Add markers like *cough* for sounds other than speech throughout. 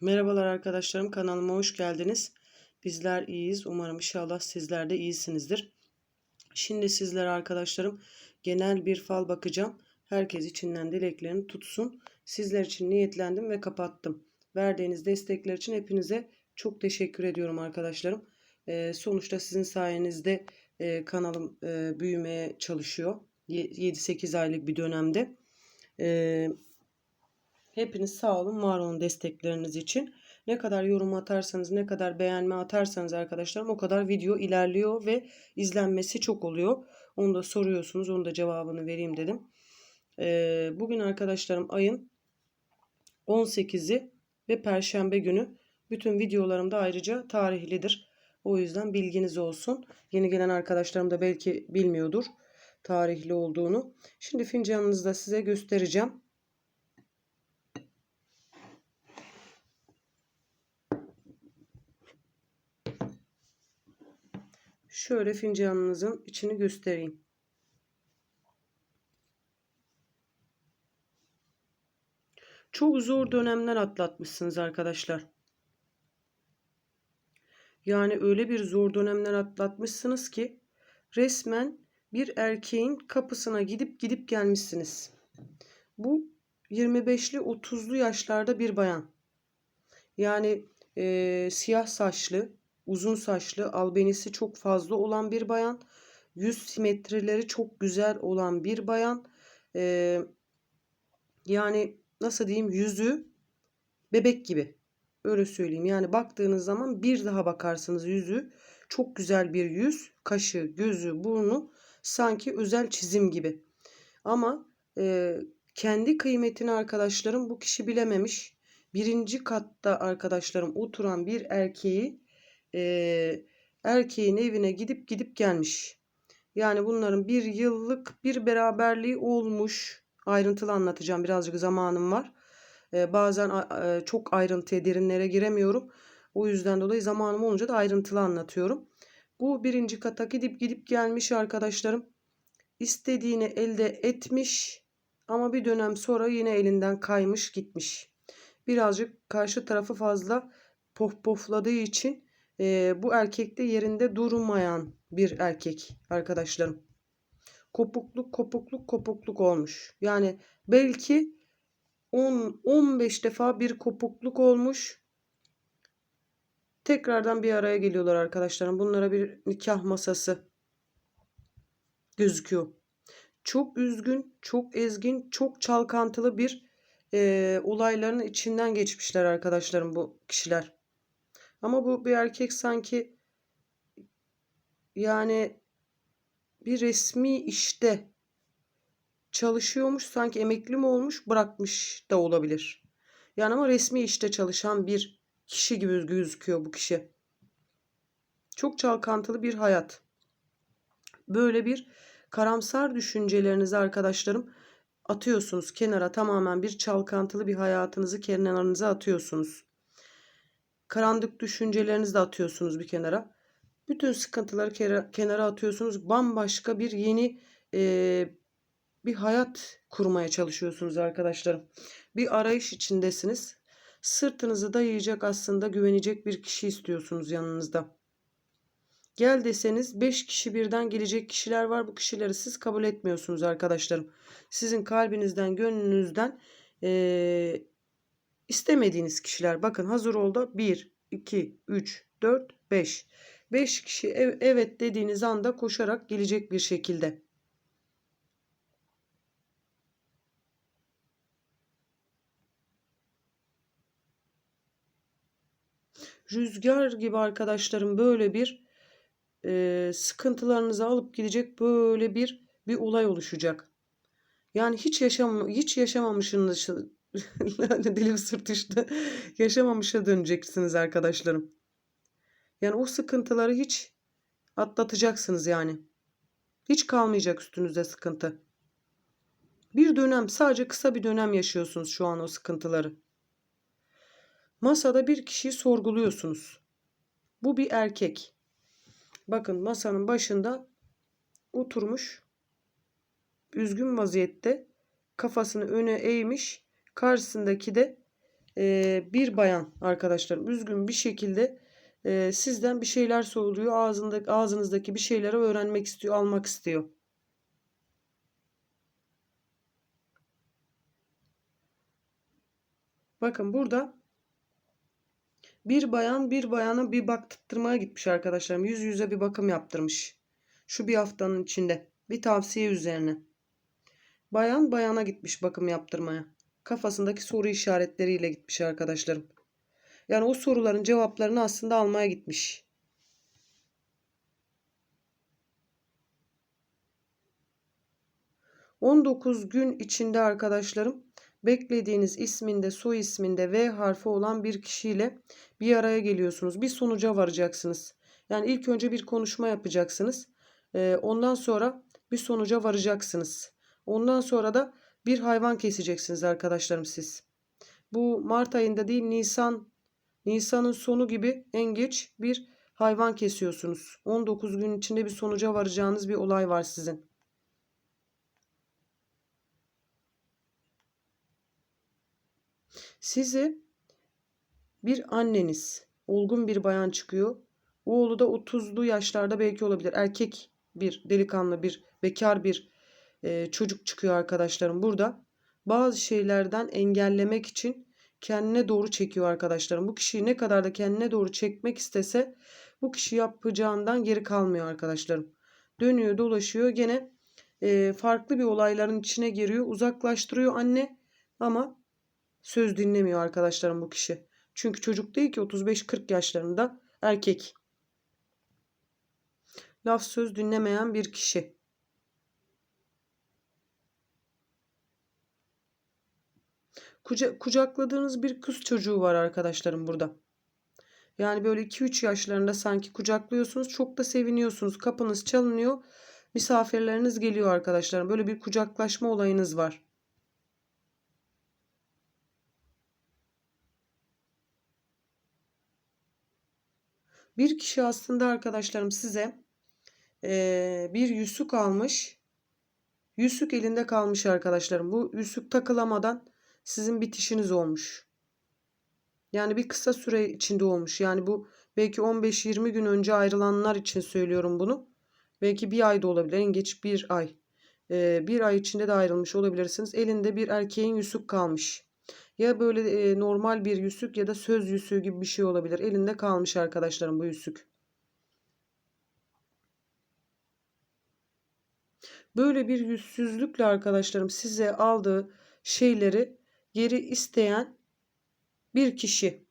Merhabalar arkadaşlarım kanalıma hoş geldiniz. Bizler iyiyiz. Umarım inşallah sizler de iyisinizdir. Şimdi sizlere arkadaşlarım genel bir fal bakacağım. Herkes içinden dileklerini tutsun. Sizler için niyetlendim ve kapattım. Verdiğiniz destekler için hepinize çok teşekkür ediyorum arkadaşlarım. Ee, sonuçta sizin sayenizde e, kanalım e, büyümeye çalışıyor. 7-8 aylık bir dönemde. Ee, Hepiniz sağ olun, var olun destekleriniz için. Ne kadar yorum atarsanız, ne kadar beğenme atarsanız arkadaşlarım o kadar video ilerliyor ve izlenmesi çok oluyor. Onu da soruyorsunuz, onu da cevabını vereyim dedim. Ee, bugün arkadaşlarım ayın 18'i ve Perşembe günü. Bütün videolarımda ayrıca tarihlidir. O yüzden bilginiz olsun. Yeni gelen arkadaşlarım da belki bilmiyordur tarihli olduğunu. Şimdi fincanınızı da size göstereceğim. Şöyle fincanınızın içini göstereyim. Çok zor dönemler atlatmışsınız arkadaşlar. Yani öyle bir zor dönemler atlatmışsınız ki resmen bir erkeğin kapısına gidip gidip gelmişsiniz. Bu 25'li 30'lu yaşlarda bir bayan. Yani e, siyah saçlı, uzun saçlı, albenisi çok fazla olan bir bayan. Yüz simetrileri çok güzel olan bir bayan. Ee, yani nasıl diyeyim yüzü bebek gibi. Öyle söyleyeyim. Yani baktığınız zaman bir daha bakarsınız yüzü. Çok güzel bir yüz. Kaşı, gözü, burnu sanki özel çizim gibi. Ama e, kendi kıymetini arkadaşlarım bu kişi bilememiş. Birinci katta arkadaşlarım oturan bir erkeği e, erkeğin evine gidip gidip gelmiş. Yani bunların bir yıllık bir beraberliği olmuş. Ayrıntılı anlatacağım birazcık zamanım var. E, bazen e, çok ayrıntıya derinlere giremiyorum. O yüzden dolayı zamanım olunca da ayrıntılı anlatıyorum. Bu birinci kata gidip gidip gelmiş arkadaşlarım. İstediğini elde etmiş ama bir dönem sonra yine elinden kaymış gitmiş. Birazcık karşı tarafı fazla pof pofladığı için e, bu erkekte yerinde durmayan bir erkek arkadaşlarım. Kopukluk kopukluk kopukluk olmuş. Yani belki 10-15 defa bir kopukluk olmuş. Tekrardan bir araya geliyorlar arkadaşlarım. Bunlara bir nikah masası gözüküyor. Çok üzgün, çok ezgin, çok çalkantılı bir e, olayların içinden geçmişler arkadaşlarım bu kişiler. Ama bu bir erkek sanki yani bir resmi işte çalışıyormuş sanki emekli mi olmuş bırakmış da olabilir. Yani ama resmi işte çalışan bir kişi gibi gözüküyor bu kişi. Çok çalkantılı bir hayat. Böyle bir karamsar düşüncelerinizi arkadaşlarım atıyorsunuz kenara tamamen bir çalkantılı bir hayatınızı kenarınıza atıyorsunuz. Karanlık düşüncelerinizi de atıyorsunuz bir kenara. Bütün sıkıntıları kenara atıyorsunuz. Bambaşka bir yeni e, bir hayat kurmaya çalışıyorsunuz arkadaşlarım. Bir arayış içindesiniz. Sırtınızı dayayacak aslında güvenecek bir kişi istiyorsunuz yanınızda. Gel deseniz 5 kişi birden gelecek kişiler var. Bu kişileri siz kabul etmiyorsunuz arkadaşlarım. Sizin kalbinizden, gönlünüzden e, istemediğiniz kişiler. Bakın hazır oldu. 1, 2, 3, 4, 5. 5 kişi ev, evet dediğiniz anda koşarak gelecek bir şekilde. Rüzgar gibi arkadaşlarım böyle bir e, sıkıntılarınızı alıp gidecek böyle bir bir olay oluşacak. Yani hiç yaşam hiç yaşamamışsınız *laughs* dilim sırtıştı. Yaşamamışa döneceksiniz arkadaşlarım. Yani o sıkıntıları hiç atlatacaksınız yani. Hiç kalmayacak üstünüzde sıkıntı. Bir dönem sadece kısa bir dönem yaşıyorsunuz şu an o sıkıntıları. Masada bir kişiyi sorguluyorsunuz. Bu bir erkek. Bakın masanın başında oturmuş üzgün vaziyette kafasını öne eğmiş Karşısındaki de e, bir bayan arkadaşlarım üzgün bir şekilde e, sizden bir şeyler soruyor. Ağzında, ağzınızdaki bir şeyleri öğrenmek istiyor, almak istiyor. Bakın burada bir bayan bir bayana bir baktırmaya gitmiş arkadaşlarım. Yüz yüze bir bakım yaptırmış. Şu bir haftanın içinde. Bir tavsiye üzerine. Bayan bayana gitmiş bakım yaptırmaya. Kafasındaki soru işaretleriyle gitmiş arkadaşlarım. Yani o soruların cevaplarını aslında almaya gitmiş. ...19 gün içinde arkadaşlarım... ...beklediğiniz isminde, soy isminde V harfi olan bir kişiyle... ...bir araya geliyorsunuz. Bir sonuca varacaksınız. Yani ilk önce bir konuşma yapacaksınız. Ee, ondan sonra bir sonuca varacaksınız. Ondan sonra da bir hayvan keseceksiniz arkadaşlarım siz. Bu Mart ayında değil Nisan Nisan'ın sonu gibi en geç bir hayvan kesiyorsunuz. 19 gün içinde bir sonuca varacağınız bir olay var sizin. Sizi bir anneniz, olgun bir bayan çıkıyor. Oğlu da 30'lu yaşlarda belki olabilir. Erkek bir delikanlı, bir bekar bir e, çocuk çıkıyor arkadaşlarım burada. Bazı şeylerden engellemek için kendine doğru çekiyor arkadaşlarım. Bu kişiyi ne kadar da kendine doğru çekmek istese bu kişi yapacağından geri kalmıyor arkadaşlarım. Dönüyor dolaşıyor gene e, farklı bir olayların içine giriyor. Uzaklaştırıyor anne ama söz dinlemiyor arkadaşlarım bu kişi. Çünkü çocuk değil ki 35-40 yaşlarında erkek. Laf söz dinlemeyen bir kişi. Kuca kucakladığınız bir kız çocuğu var arkadaşlarım burada. Yani böyle 2-3 yaşlarında sanki kucaklıyorsunuz. Çok da seviniyorsunuz. Kapınız çalınıyor. Misafirleriniz geliyor arkadaşlarım. Böyle bir kucaklaşma olayınız var. Bir kişi aslında arkadaşlarım size ee, bir yüzük almış. Yüzük elinde kalmış arkadaşlarım. Bu yüzük takılamadan sizin bitişiniz olmuş. Yani bir kısa süre içinde olmuş. Yani bu belki 15-20 gün önce ayrılanlar için söylüyorum bunu. Belki bir ay da olabilir. En geç bir ay. Ee, bir ay içinde de ayrılmış olabilirsiniz. Elinde bir erkeğin yüzük kalmış. Ya böyle e, normal bir yüzük ya da söz yüzüğü gibi bir şey olabilir. Elinde kalmış arkadaşlarım bu yüzük. Böyle bir yüzsüzlükle arkadaşlarım size aldığı şeyleri geri isteyen bir kişi.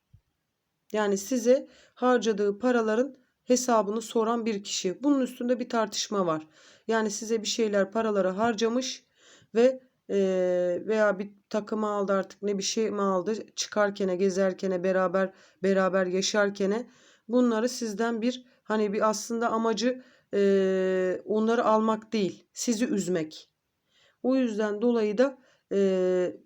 Yani size harcadığı paraların hesabını soran bir kişi. Bunun üstünde bir tartışma var. Yani size bir şeyler paraları harcamış ve e, veya bir takımı aldı artık ne bir şey mi aldı çıkarkene gezerkene beraber beraber yaşarkene bunları sizden bir hani bir aslında amacı e, onları almak değil sizi üzmek. O yüzden dolayı da e,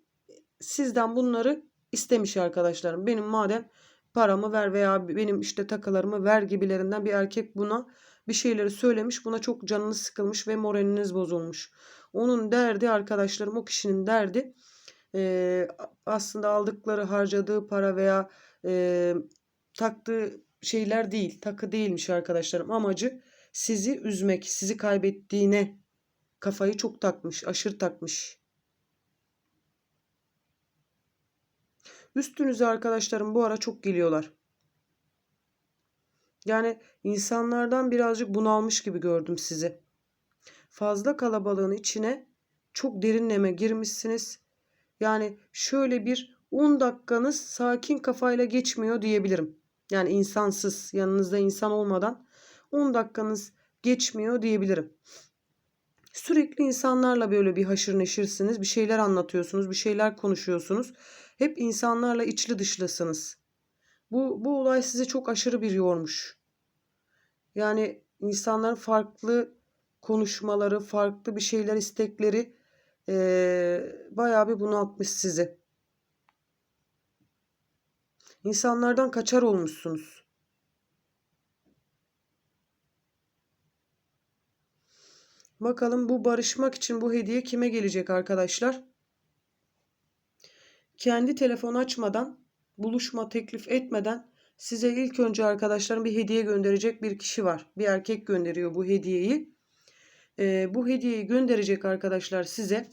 sizden bunları istemiş arkadaşlarım. Benim madem paramı ver veya benim işte takılarımı ver gibilerinden bir erkek buna bir şeyleri söylemiş. Buna çok canınız sıkılmış ve moraliniz bozulmuş. Onun derdi arkadaşlarım o kişinin derdi e, aslında aldıkları harcadığı para veya e, taktığı şeyler değil takı değilmiş arkadaşlarım amacı sizi üzmek sizi kaybettiğine kafayı çok takmış aşırı takmış. Üstünüze arkadaşlarım bu ara çok geliyorlar. Yani insanlardan birazcık bunalmış gibi gördüm sizi. Fazla kalabalığın içine çok derinleme girmişsiniz. Yani şöyle bir 10 dakikanız sakin kafayla geçmiyor diyebilirim. Yani insansız, yanınızda insan olmadan 10 dakikanız geçmiyor diyebilirim. Sürekli insanlarla böyle bir haşır neşirsiniz. Bir şeyler anlatıyorsunuz, bir şeyler konuşuyorsunuz. Hep insanlarla içli dışlısınız. Bu, bu olay sizi çok aşırı bir yormuş. Yani insanların farklı konuşmaları, farklı bir şeyler istekleri ee, bayağı bir bunaltmış sizi. İnsanlardan kaçar olmuşsunuz. Bakalım bu barışmak için bu hediye kime gelecek arkadaşlar? Kendi telefon açmadan buluşma teklif etmeden size ilk önce arkadaşlarım bir hediye gönderecek bir kişi var. Bir erkek gönderiyor bu hediyeyi. Ee, bu hediyeyi gönderecek arkadaşlar size.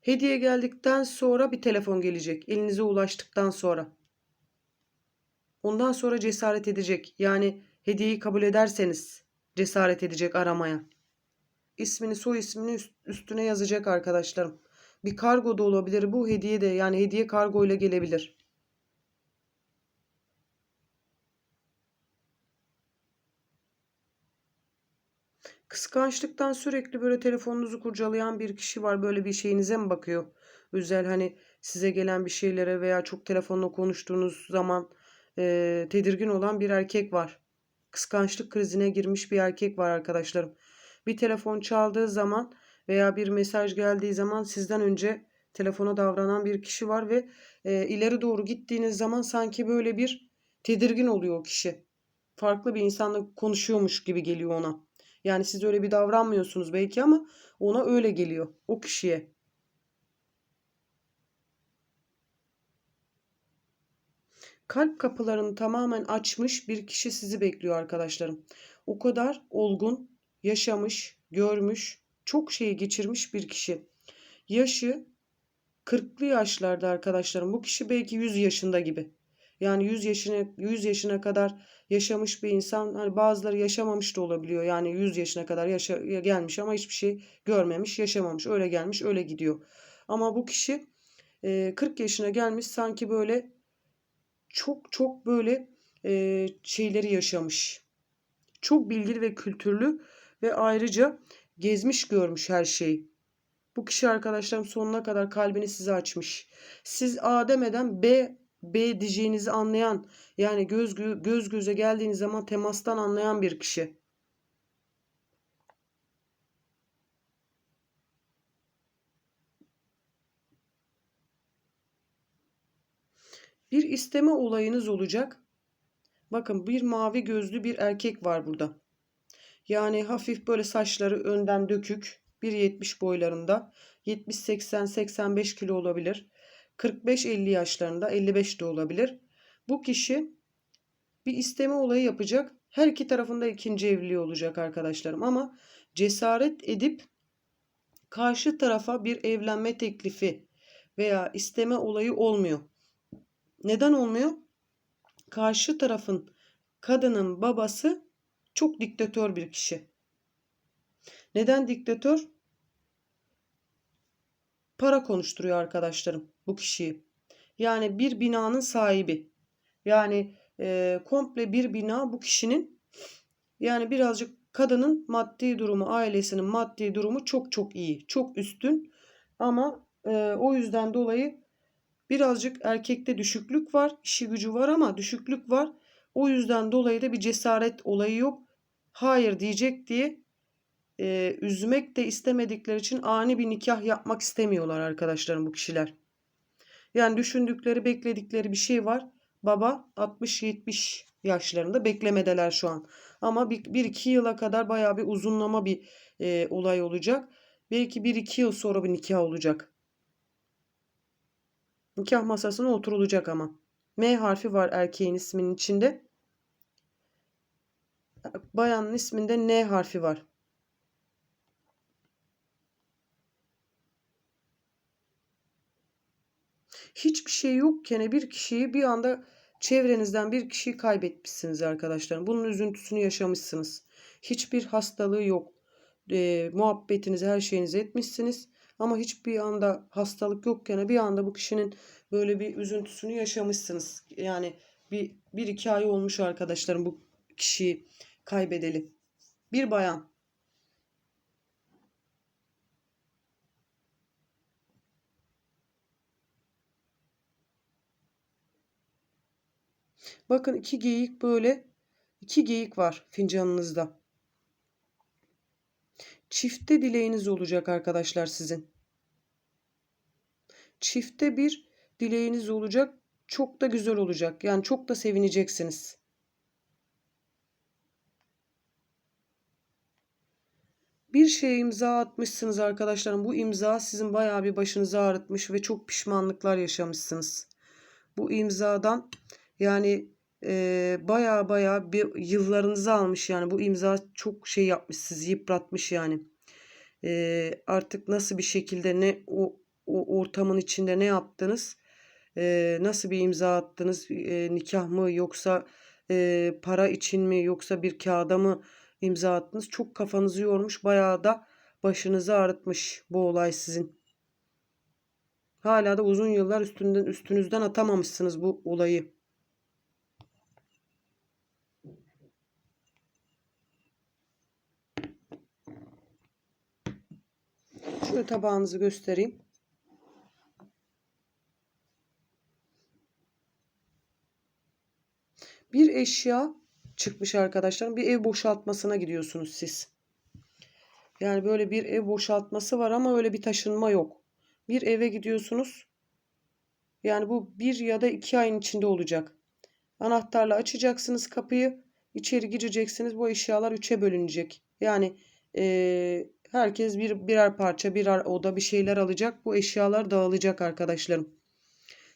Hediye geldikten sonra bir telefon gelecek. Elinize ulaştıktan sonra. Ondan sonra cesaret edecek. Yani hediyeyi kabul ederseniz cesaret edecek aramaya. İsmini soy ismini üstüne yazacak arkadaşlarım. Bir kargo da olabilir bu hediye de yani hediye kargo ile gelebilir. Kıskançlıktan sürekli böyle telefonunuzu kurcalayan bir kişi var. Böyle bir şeyinize mi bakıyor? Özel hani size gelen bir şeylere veya çok telefonla konuştuğunuz zaman e, tedirgin olan bir erkek var. Kıskançlık krizine girmiş bir erkek var arkadaşlarım. Bir telefon çaldığı zaman veya bir mesaj geldiği zaman sizden önce telefona davranan bir kişi var ve e, ileri doğru gittiğiniz zaman sanki böyle bir tedirgin oluyor o kişi. Farklı bir insanla konuşuyormuş gibi geliyor ona. Yani siz öyle bir davranmıyorsunuz belki ama ona öyle geliyor o kişiye. Kalp kapılarını tamamen açmış bir kişi sizi bekliyor arkadaşlarım. O kadar olgun, yaşamış, görmüş, çok şeyi geçirmiş bir kişi. Yaşı 40'lı yaşlarda arkadaşlarım. Bu kişi belki 100 yaşında gibi. Yani 100 yaşına 100 yaşına kadar yaşamış bir insan hani bazıları yaşamamış da olabiliyor. Yani 100 yaşına kadar yaşa, gelmiş ama hiçbir şey görmemiş, yaşamamış. Öyle gelmiş, öyle gidiyor. Ama bu kişi 40 yaşına gelmiş sanki böyle çok çok böyle şeyleri yaşamış. Çok bilgili ve kültürlü ve ayrıca gezmiş görmüş her şeyi. Bu kişi arkadaşlarım sonuna kadar kalbini size açmış. Siz A demeden B B diyeceğinizi anlayan yani göz, göz göze geldiğiniz zaman temastan anlayan bir kişi. Bir isteme olayınız olacak. Bakın bir mavi gözlü bir erkek var burada. Yani hafif böyle saçları önden dökük. 1.70 boylarında. 70-80-85 kilo olabilir. 45-50 yaşlarında 55 de olabilir. Bu kişi bir isteme olayı yapacak. Her iki tarafında ikinci evliliği olacak arkadaşlarım ama cesaret edip karşı tarafa bir evlenme teklifi veya isteme olayı olmuyor. Neden olmuyor? Karşı tarafın kadının babası çok diktatör bir kişi. Neden diktatör? Para konuşturuyor arkadaşlarım bu kişiyi. Yani bir binanın sahibi. Yani e, komple bir bina bu kişinin yani birazcık kadının maddi durumu, ailesinin maddi durumu çok çok iyi, çok üstün. Ama e, o yüzden dolayı birazcık erkekte düşüklük var, işi gücü var ama düşüklük var. O yüzden dolayı da bir cesaret olayı yok. Hayır diyecek diye e, üzmek de istemedikleri için ani bir nikah yapmak istemiyorlar arkadaşlarım bu kişiler. Yani düşündükleri, bekledikleri bir şey var. Baba 60-70 yaşlarında beklemedeler şu an. Ama 1-2 yıla kadar baya bir uzunlama bir e, olay olacak. Belki 1-2 yıl sonra bir nikah olacak. Nikah masasına oturulacak ama. M harfi var erkeğin isminin içinde. Bayanın isminde N harfi var. Hiçbir şey yokken bir kişiyi bir anda çevrenizden bir kişiyi kaybetmişsiniz arkadaşlar. Bunun üzüntüsünü yaşamışsınız. Hiçbir hastalığı yok. E, muhabbetinizi her şeyinizi etmişsiniz. Ama hiçbir anda hastalık yokken bir anda bu kişinin böyle bir üzüntüsünü yaşamışsınız. Yani bir, bir iki ay olmuş arkadaşlarım bu kişiyi kaybedeli. Bir bayan. Bakın iki geyik böyle iki geyik var fincanınızda. Çifte dileğiniz olacak arkadaşlar sizin. Çifte bir dileğiniz olacak. Çok da güzel olacak. Yani çok da sevineceksiniz. Bir şeye imza atmışsınız arkadaşlarım. Bu imza sizin bayağı bir başınızı ağrıtmış ve çok pişmanlıklar yaşamışsınız. Bu imzadan yani e, baya baya bir yıllarınızı almış yani bu imza çok şey yapmış sizi yıpratmış yani. E, artık nasıl bir şekilde ne o, o ortamın içinde ne yaptınız? E, nasıl bir imza attınız? E, nikah mı yoksa e, para için mi yoksa bir kağıda mı imza attınız? Çok kafanızı yormuş bayağı da başınızı ağrıtmış bu olay sizin. Hala da uzun yıllar üstünden üstünüzden atamamışsınız bu olayı. Şöyle tabağınızı göstereyim. Bir eşya çıkmış arkadaşlarım. Bir ev boşaltmasına gidiyorsunuz siz. Yani böyle bir ev boşaltması var ama öyle bir taşınma yok. Bir eve gidiyorsunuz. Yani bu bir ya da iki ayın içinde olacak. Anahtarla açacaksınız kapıyı. içeri gireceksiniz. Bu eşyalar üçe bölünecek. Yani e, herkes bir birer parça, birer oda bir şeyler alacak. Bu eşyalar dağılacak arkadaşlarım.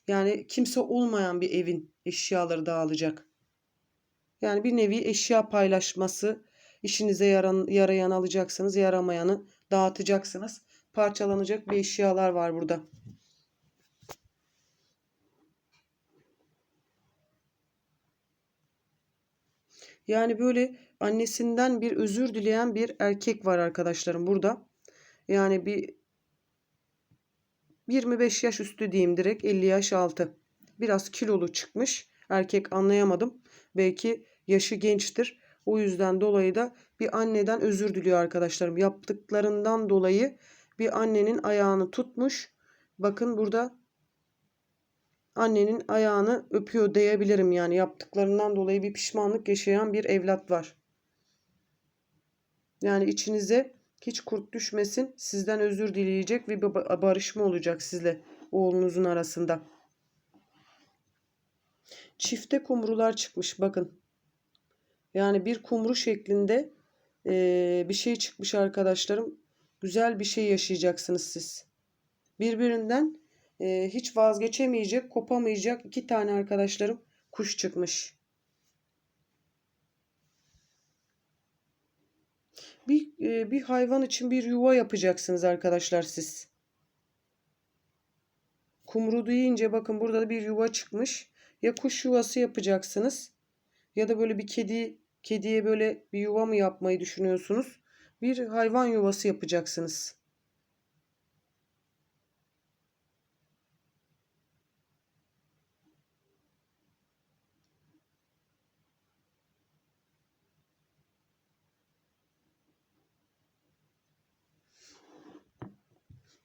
Yani kimse olmayan bir evin eşyaları dağılacak. Yani bir nevi eşya paylaşması işinize yaran, yarayan alacaksınız, yaramayanı dağıtacaksınız. Parçalanacak bir eşyalar var burada. Yani böyle annesinden bir özür dileyen bir erkek var arkadaşlarım burada. Yani bir 25 yaş üstü diyeyim direkt 50 yaş altı. Biraz kilolu çıkmış. Erkek anlayamadım. Belki yaşı gençtir. O yüzden dolayı da bir anneden özür diliyor arkadaşlarım. Yaptıklarından dolayı bir annenin ayağını tutmuş. Bakın burada annenin ayağını öpüyor diyebilirim yani yaptıklarından dolayı bir pişmanlık yaşayan bir evlat var. Yani içinize hiç kurt düşmesin. Sizden özür dileyecek ve barışma olacak sizle oğlunuzun arasında. Çifte kumrular çıkmış bakın. Yani bir kumru şeklinde e, bir şey çıkmış arkadaşlarım. Güzel bir şey yaşayacaksınız siz. Birbirinden e, hiç vazgeçemeyecek, kopamayacak iki tane arkadaşlarım kuş çıkmış. Bir, e, bir hayvan için bir yuva yapacaksınız arkadaşlar siz. Kumru deyince bakın burada da bir yuva çıkmış. Ya kuş yuvası yapacaksınız ya da böyle bir kedi kediye böyle bir yuva mı yapmayı düşünüyorsunuz? Bir hayvan yuvası yapacaksınız.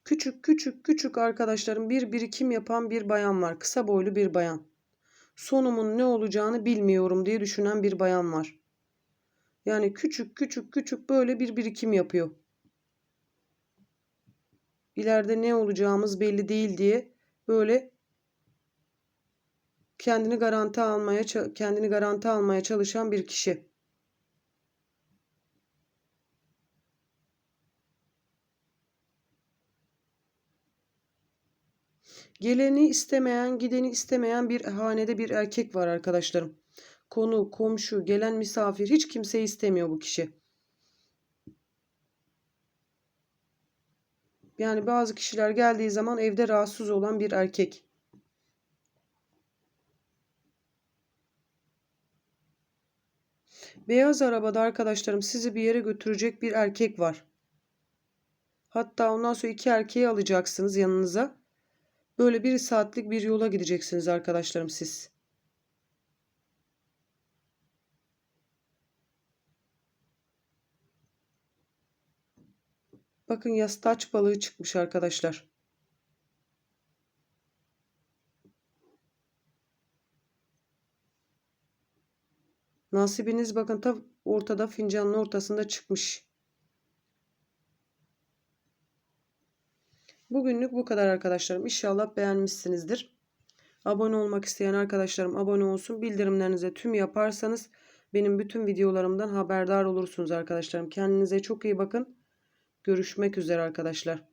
Küçük küçük küçük arkadaşlarım bir birikim yapan bir bayan var. Kısa boylu bir bayan. Sonumun ne olacağını bilmiyorum diye düşünen bir bayan var. Yani küçük küçük küçük böyle bir birikim yapıyor. İleride ne olacağımız belli değil diye böyle kendini garanti almaya kendini garanti almaya çalışan bir kişi. Geleni istemeyen, gideni istemeyen bir hanede bir erkek var arkadaşlarım. Konu, komşu, gelen misafir hiç kimseyi istemiyor bu kişi. Yani bazı kişiler geldiği zaman evde rahatsız olan bir erkek. Beyaz arabada arkadaşlarım sizi bir yere götürecek bir erkek var. Hatta ondan sonra iki erkeği alacaksınız yanınıza. Böyle bir saatlik bir yola gideceksiniz arkadaşlarım siz. Bakın yastaç balığı çıkmış arkadaşlar. Nasibiniz bakın tam ortada fincanın ortasında çıkmış. Bugünlük bu kadar arkadaşlarım. İnşallah beğenmişsinizdir. Abone olmak isteyen arkadaşlarım abone olsun. Bildirimlerinize tüm yaparsanız benim bütün videolarımdan haberdar olursunuz arkadaşlarım. Kendinize çok iyi bakın. Görüşmek üzere arkadaşlar.